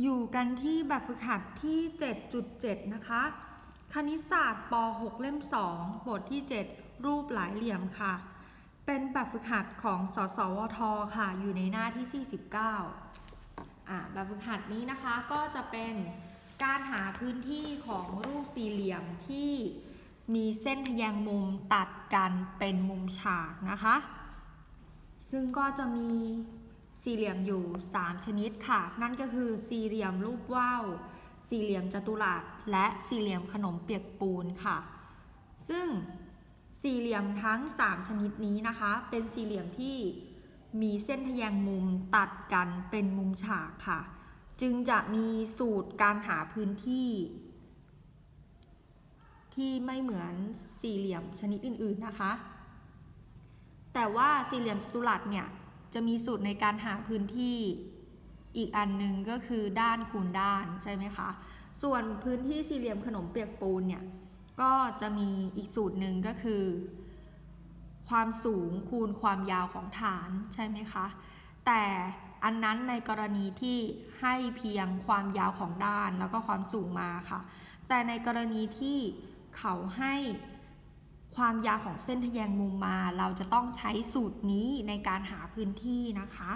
อยู่กันที่แบบฝึกหัดที่ 7.7 นะคะ คณิตศาสตร์ป .6 เล่ม 2 บทที่ 7 รูปหลายเหลี่ยมค่ะ เป็นแบบฝึกหัดของสสวท ค่ะ อยู่ในหน้าที่ 49อ่าแบบฝึกหัดนี้นะคะก็จะเป็นการหาพื้นที่ของรูปสี่เหลี่ยมที่มีเส้นทะแยงมุมตัดกันเป็นมุมฉากนะคะ ซึ่งก็จะมี สี่เหลี่ยมอยู่ 3 ชนิดค่ะ นั่นก็คือสี่เหลี่ยมรูปว่าว สี่เหลี่ยมจัตุรัส และสี่เหลี่ยมขนมเปียกปูนค่ะ ซึ่งสี่เหลี่ยมทั้ง 3 ชนิดนี้นะคะ เป็นสี่เหลี่ยมที่มีเส้นทแยงมุมตัดกันเป็นมุมฉากค่ะ จึงจะมีสูตรการหาพื้นที่ ที่ไม่เหมือนสี่เหลี่ยมชนิดอื่นๆนะคะ แต่ว่าสี่เหลี่ยมจัตุรัสเนี่ย จะมีสูตรในการหาพื้นที่อีกอันหนึ่งก็คือด้านคูณด้านใช่ไหมคะ ส่วนพื้นที่สี่เหลี่ยมขนมเปียกปูนเนี่ยก็จะมีอีกสูตรหนึ่งก็คือ ความสูงคูณความยาวของฐานใช่ไหมคะ แต่อันนั้นในกรณีที่ให้เพียงความยาวของด้านแล้วก็ความสูงมาค่ะ แต่ในกรณีที่เขาให้ ความยาวของเส้นทะแยงมุมมา เราจะต้องใช้สูตรนี้ในการหาพื้นที่นะคะ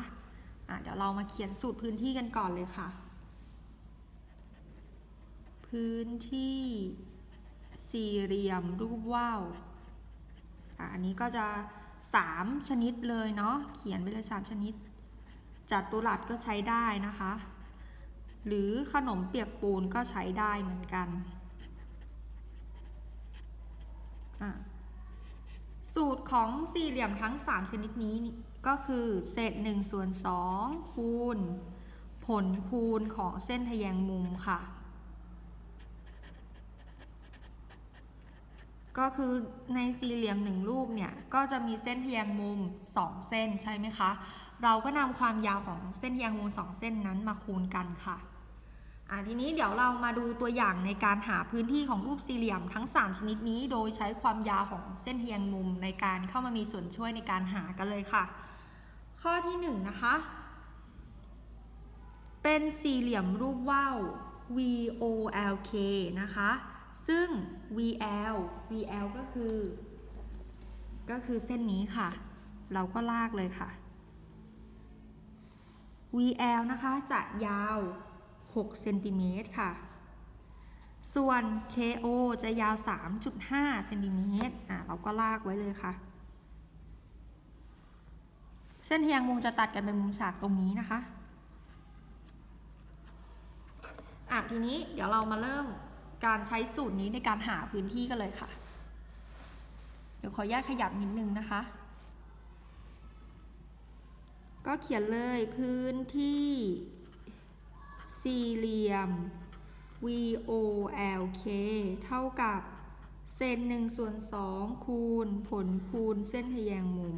ะเดี๋ยวเรามาเขียนสูตรพื้นที่กันก่อนเลยค่ะ พื้นที่สี่เหลี่ยมรูปว่าวอันนี้ก็จะ 3 ชนิดเลยเนาะ เขียนไปเลย 3 ชนิด จัตุรัสก็ใช้ได้นะคะ หรือขนมเปียกปูนก็ใช้ได้เหมือนกัน สูตรของสี่เหลี่ยมทั้ง 3 ชนิดนี้ก็คือเศษ1ส่วน2คูณ ผลคูณของเส้นทแยงมุมค่ะ ก็คือในสี่เหลี่ยมหนึ่งรูปเนี่ย ก็จะมีเส้นทแยงมุม 2 เส้นใช่ไหมคะ เราก็นำความยาวของเส้นทแยงมุม 2 เส้นนั้นมาคูณกันค่ะ อ่าทีนี้เดี๋ยวเรามาดูตัวอย่างในการหาพื้นที่ของรูปสี่เหลี่ยมทั้ง 3 ชนิดนี้ โดยใช้ความยาวของเส้นทะแยงมุมในการเข้ามามีส่วนช่วยในการหากันเลยค่ะ ข้อที่1นะคะ เป็นสี่เหลี่ยมรูปว่าว VOLK นะคะ ซึ่ง VL VL ก็คือ ก็คือเส้นนี้ค่ะ เราก็ลากเลยค่ะ VL นะคะจะยาว 6เซนติเมตรค่ะ ส่วน KO จะยาว 3.5เซนติเมตรอะเราก็ลากไว้เลยค่ะ เส้นทะแยงมุมจะตัดกันเป็นมุมฉากตรงนี้นะคะอะทีนี้เดี๋ยวเรามาเริ่มการใช้สูตรนี้ในการหาพื้นที่กันเลยค่ะ เดี๋ยวขออนุญาตขยับนิดนึงนะคะ ก็เขียนเลยพื้นที่ สี่เหลี่ยม VOLK เท่ากับเศษหนึ่งส่วนสองคูณผลคูณเส้นทแยงมุม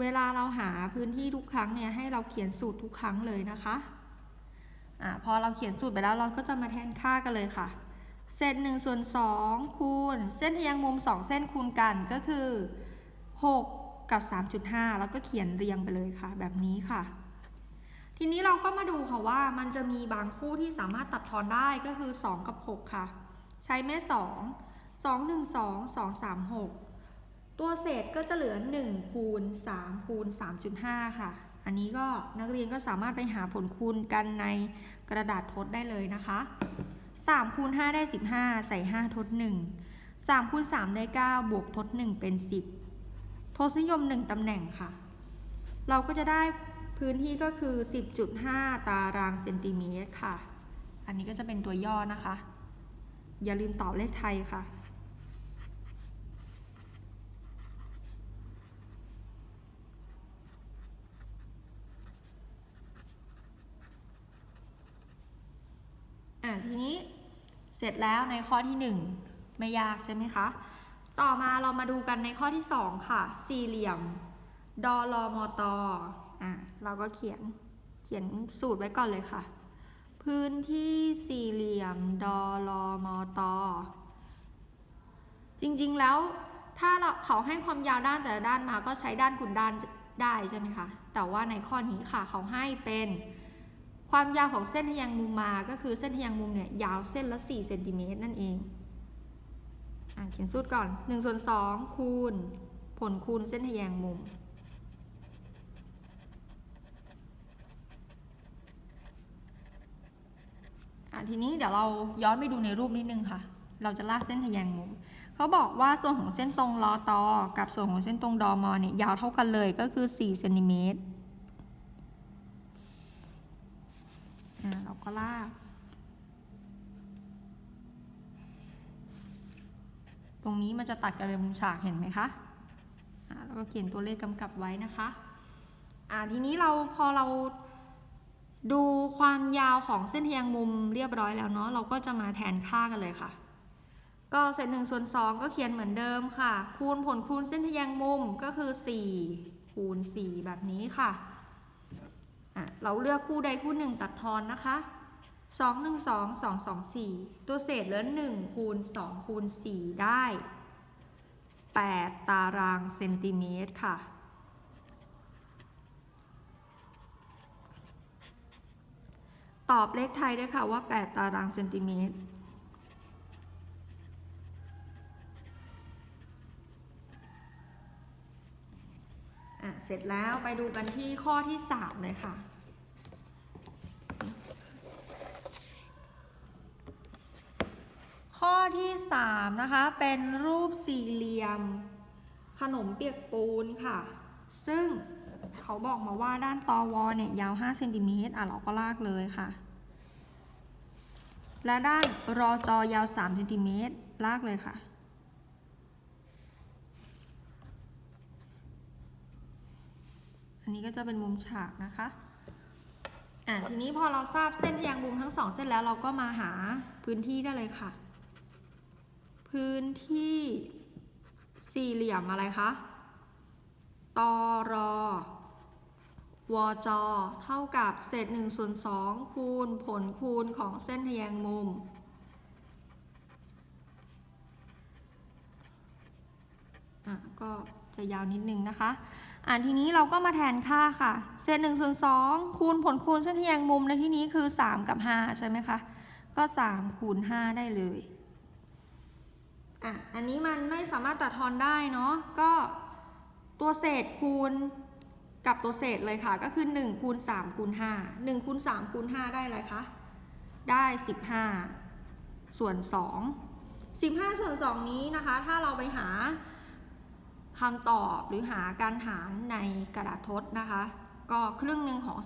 เวลาเราหาพื้นที่ทุกครั้งเนี่ยให้เราเขียนสูตรทุกครั้งเลยนะคะอ่าพอเราเขียนสูตรไปแล้วเราก็จะมาแทนค่ากันเลยค่ะเศษหนึ่งส่วนสองคูณเส้นทแยงมุมสองเส้นคูณกันก็คือ 6 กับ 3.5 แล้วก็เขียนเรียงไปเลยค่ะ แบบนี้ค่ะ ทีนี้เราก็มาดูค่ะว่ามันจะมีบางคู่ที่สามารถตัดทอนได้ก็คือ 2 กับ 6 ค่ะ ใช้แม่2 2 1 2 2 3 6 ตัวเศษก็จะเหลือ1คูณ3คูณ3.5 ค่ะ อันนี้ก็นักเรียนก็สามารถไปหาผลคูณกันในกระดาษทดได้เลยนะคะ3คูณ5ได้ 15 ใส่ 5 ทด 1 3คูณ3ได้ 9 บวกทด 1 เป็น 10 ทศนิยม 1 ตำแหน่งค่ะ เราก็จะได้ พื้นที่ก็คือ 10.5 ตารางเซนติเมตรค่ะ อันนี้ก็จะเป็นตัวย่อนะคะ อย่าลืมตอบเลขไทยค่ะ อะทีนี้เสร็จแล้วในข้อที่ 1 ไม่ยากใช่ไหมคะ ต่อมาเรามาดูกันในข้อที่ 2 ค่ะ สี่เหลี่ยม ดอลอมอตอ อะเราก็เขียนเขียนสูตรไว้ก่อนเลยค่ะ พื้นที่สี่เหลี่ยมดอลอมอตอจริงๆแล้วถ้าเราเขาให้ความยาวด้านแต่ละด้านมาก็ใช้ด้านคูณด้านได้ใช่ไหมคะ แต่ว่าในข้อนี้ค่ะเขาให้เป็นความยาวของเส้นทะแยงมุมมา ก็คือเส้นทะแยงมุมเนี่ยยาวเส้นละ4เซนติเมตรนั่นเองอะเขียนสูตรก่อน1ส่วน2คูณผลคูณเส้นทะแยงมุม อะทีนี้เดี๋ยวเราย้อนไปดูในรูปนิดนึงค่ะ เราจะลากเส้นทะแยงมุมเขาบอกว่าส่วนของเส้นตรงลอตอกับส่วนของเส้นตรงดอมอเนี่ยยาวเท่ากันเลยก็คือ4เซนติเมตรอะเราก็ลากตรงนี้มันจะตัดกับมุมฉากเห็นไหมคะอะแล้วก็เขียนตัวเลขกำกับไว้นะคะ อะทีนี้เราพอเรา ดูความยาวของเส้นทะแยงมุมเรียบร้อยแล้วเนาะเราก็จะมาแทนค่ากันเลยค่ะ ก็เศษหนึ่งส่วนสองก็เขียนเหมือนเดิมค่ะ คูณผลคูณเส้นทแยงมุมก็คือ 4 คูณ 4 แบบนี้ค่ะอะ เราเลือกคู่ใดคู่หนึ่งตัดทอนนะคะ2 1 2 2 2 4 ตัวเศษเหลือ1คูณ2คูณ4ได้ 8 ตารางเซนติเมตรค่ะ ตอบเลขไทยด้วยค่ะว่า 8 ตารางเซนติเมตร เสร็จแล้วไปดูกันที่ข้อที่ 3 เลยค่ะ ข้อที่ 3 นะคะ เป็นรูปสี่เหลี่ยม ขนมเปียกปูนค่ะ ซึ่งเขาบอกมาว่าด้านตอวอเนี่ยยาว 5 เซนติเมตรอะเราก็ลากเลยค่ะ และด้านรอจอยาว 3 เซนติเมตรลากเลยค่ะอันนี้ก็จะเป็นมุมฉากนะคะ อะทีนี้พอเราทราบเส้นทะแยงมุมทั้งสองเส้นแล้วเราก็มาหาพื้นที่ได้เลยค่ะ พื้นที่สี่เหลี่ยมอะไรคะ ตอรอวอจอเท่ากับเศษ1ส่วน2คูณผลคูณของเส้นทแยงมุม อะ ก็จะยาวนิดนึงนะคะ อ่าทีนี้เราก็มาแทนค่าค่ะ เศษ1ส่วน2คูณผลคูณเส้นทแยงมุมในที่นี้คือ 3 กับ 5 ใช่ไหมคะ ก็ 3 คูณ 5 ได้เลย อะ อันนี้มันไม่สามารถตัดทอนได้เนาะ ก็ ตัวเศษคูณกับตัวเศษเลยค่ะ ก็คือ1คูณ3คูณ5 1คูณ3คูณ5ได้อะไรคะ ได้ 15 ส่วน 2 15 ส่วน 2 นี้นะคะ ถ้าเราไปหาคำตอบหรือหาการหารในกระดาษทดนะคะ ก็ครึ่งหนึ่งของ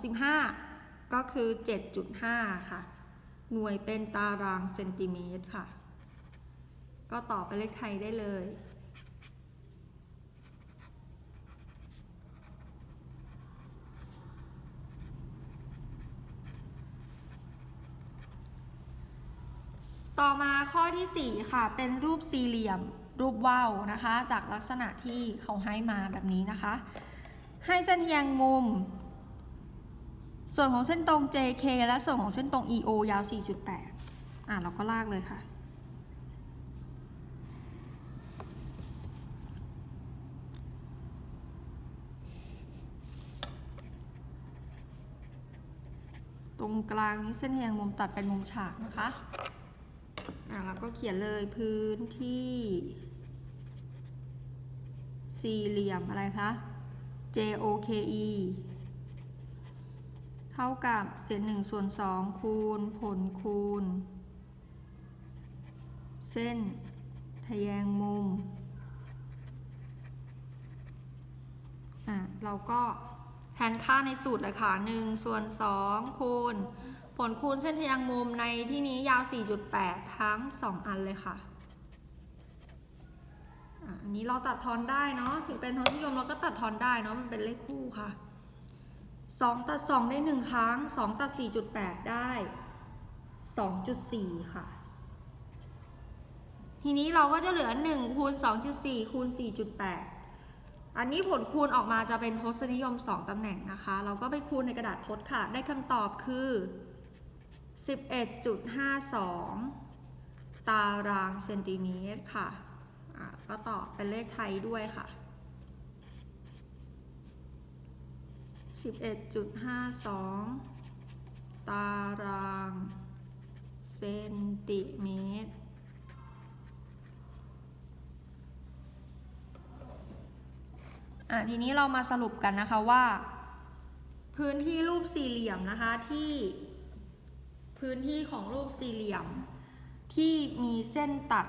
15 ก็คือ 7.5 ค่ะ หน่วยเป็นตารางเซนติเมตรค่ะ ก็ตอบเป็นเลขไทยได้เลย ต่อมาข้อที่ 4 ค่ะ เป็นรูปสี่เหลี่ยมรูปว่าวนะคะ จากลักษณะที่เขาให้มาแบบนี้นะคะ ให้เส้นทะแยงมุม ส่วนของเส้นตรง JK และส่วนของเส้นตรง EO ยาว 4.8 อะเราก็ลากเลยค่ะตรงกลางนี้เส้นทะแยงมุมตัดเป็นมุมฉากนะคะ อะเราก็เขียนเลยพื้นที่ สี่เหลี่ยมอะไรคะ JOKE เท่ากับเศษหนึ่งส่วนสองคูณผลคูณ เส้นทะแยงมุม อะ เราก็แทนค่าในสูตรเลยค่ะ1ส่วน2คูณ ผลคูณเส้นทะแยงมุมในที่นี้ยาว 4.8 ทั้ง 2 อันเลยค่ะอะอันนี้เราตัดทอนได้เนาะถึงเป็นทศนิยมเราก็ตัดทอนได้เนาะมันเป็นเลขคู่ค่ะ 2 ตัด 2 ได้ 1 ครั้ง 2 ตัด 4.8 ได้ 2.4 ค่ะ ทีนี้เราก็จะเหลือ 1 คูณ 2.4 คูณ 4.8 อันนี้ผลคูณออกมาจะเป็นทศนิยม 2 ตำแหน่งนะคะ เราก็ไปคูณในกระดาษทดค่ะ ได้คำตอบคือ 11.52 ตารางเซนติเมตรค่ะะก็ตอบเป็นเลขไทยด้วยค่ะ 11.52 ตารางเซนติเมตรอะทีนี้เรามาสรุปกันนะคะว่า พื้นที่รูปสี่เหลี่ยมนะคะที่ พื้นที่ของรูปสี่เหลี่ยม ที่มีเส้นตัด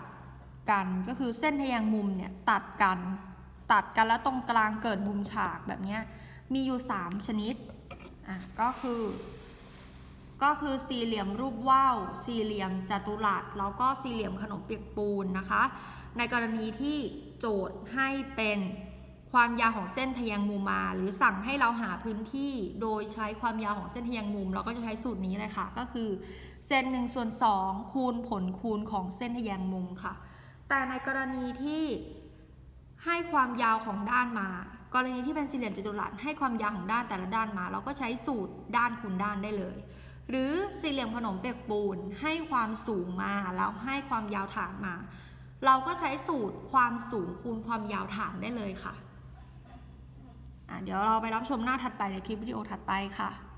กันก็คือเส้นทะแยงมุมเนี่ยตัดกัน ตัดกันแล้วตรงกลางเกิดมุมฉากแบบเนี้ยมีอยู่ 3 ชนิดอะก็คือ ก็คือสี่เหลี่ยมรูปว่าวสี่เหลี่ยมจัตุรัสแล้วก็สี่เหลี่ยมขนมเปียกปูนนะคะ ในกรณีที่โจทย์ให้เป็น ความยาวของเส้นทะแยงมุมมา หรือสั่งให้เราหาพื้นที่โดยใช้ความยาวของเส้นทะแยงมุม เราก็จะใช้สูตรนี้เลยค่ะ ก็คือเส้นหนึ่งส่วนสองคูณผลคูณของเส้นทะแยงมุมค่ะ แต่ในกรณีที่ให้ความยาวของด้านมา กรณีที่เป็นสี่เหลี่ยมจัตุรัสให้ความยาวของด้านแต่ละด้านมา เราก็ใช้สูตรด้านคูณด้านได้เลย หรือสี่เหลี่ยมขนมเปียกปูนให้ความสูงมาแล้วให้ความยาวฐานมา เราก็ใช้สูตรความสูงคูณความยาวฐานได้เลยค่ะ เดี๋ยวเราไปรับชมหน้าถัดไปในคลิปวิดีโอถัดไปค่ะ